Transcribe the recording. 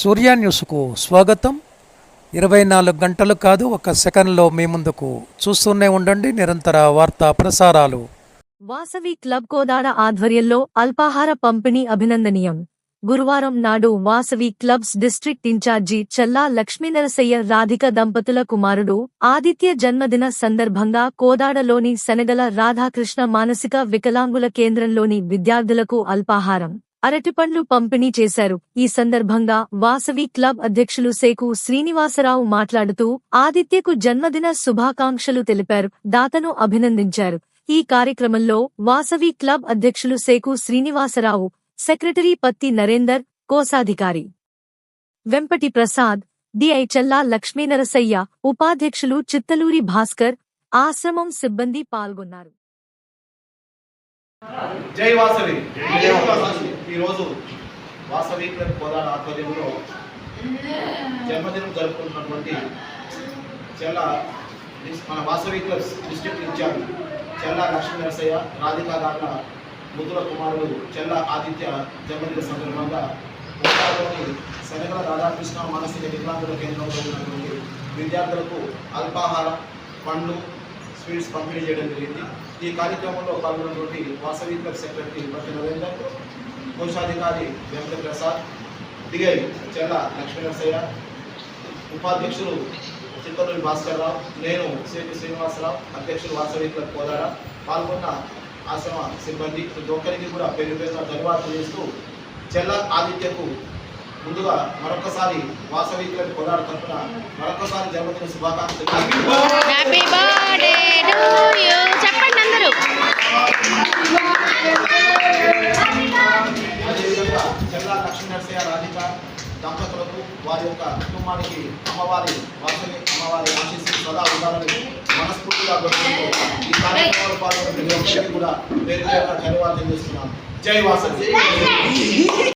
సూర్య న్యూస్కు స్వాగతం. ఇరవై నాలుగు గంటలు కాదు ఒక సెకండ్లో మీ ముందుకు చూస్తూనే ఉండండి. నిరంతర వార్తా ప్రసారాలు. వాసవి క్లబ్ కోదాడ ఆధ్వర్యంలో అల్పాహార పంపిణీ అభినందనీయం. గురువారం నాడు Vasavi clubs district incharge Challa Lakshminarasaiah Radhika దంపతుల కుమారుడు ఆదిత్య జన్మదిన సందర్భంగా కోదాడలోని శనగల రాధాకృష్ణ మానసిక వికలాంగుల కేంద్రంలోని విద్యార్థులకు అల్పాహారం. అరటిపండ్లు పంపిణీ చేశారు. ఈ సందర్భంగా వాసవి క్లబ్ అధ్యక్షులు సేకు శ్రీనివాసరావు మాట్లాడుతూ ఆదిత్యకు జన్మదిన శుభాకాంక్షలు తెలిపారు. దాతను అభినందించారు. ఈ కార్యక్రమంలో వాసవి క్లబ్ అధ్యక్షులు సేకు శ్రీనివాసరావు సెక్రటరీ పత్తి నరేందర్ కోశాధికారి వెంపటి ప్రసాద్ డిఐ చల్లా లక్ష్మీనరసయ్య ఉపాధ్యక్షులు చిత్తలూరి భాస్కర్ ఆశ్రమం సిబ్బంది పాల్గొన్నారు. జై వాసవి. ఈరోజు వాసవి క్లబ్ కోదాడ ఆధ్వర్యంలో జన్మదినం జరుపుకుంటున్నటువంటి చెల్ల మన వాసవి క్లబ్స్ డిస్ట్రిక్ట్ ఇన్ఛార్జ్ చెల్ల లక్ష్మీ నరసయ్య రాధికా గార్ల ముద్దుల కుమారుడు చెల్ల ఆదిత్య జన్మదిన సందర్భంగా కోదాడలోని శనగల రాధాకృష్ణ మానసిక వికలాంగుల కేంద్రంలో ఉన్నటువంటి విద్యార్థులకు అల్పాహారం పండ్లు స్వీట్స్ పంపిణీ చేయడం జరిగింది. ఈ కార్యక్రమంలో పాల్గొన్నటువంటి వాసవీకర్ సెక్రటరీ పట్టి నరేందర్ కోశాధికారి వెంకట ప్రసాద్ డిఐ చెల్ల లక్ష్మీనరసయ్య ఉపాధ్యక్షులు చిత్తూరు భాస్కర్ రావు నేను సిపి శ్రీనివాసరావు అధ్యక్షులు వాసవి క్లబ్ కోదాడ పాల్గొన్న ఆశ్రమ సిబ్బంది ప్రతి ఒక్కరికి కూడా పేరు పేరున ధన్యవాదాలు చేస్తూ చెల్ల ఆదిత్యకు ముందుగా మరొకసారి వాసవి క్లబ్ కోదాడ తరఫున మరొకసారి జన్మదిన శుభాకాంక్షలు. దంపతులకు వారి యొక్క కుటుంబానికి అమ్మవారి వాసవి అమ్మవారి ఆశీస్సులు సదా ఉండాలని మనస్ఫూర్తిగా ఈ కార్యక్రమంలో పాల్గొన్న ప్రతి ఒక్కరికి కూడా పేరు పేరున ధన్యవాదాలు చేస్తున్నాను జై వాసవి.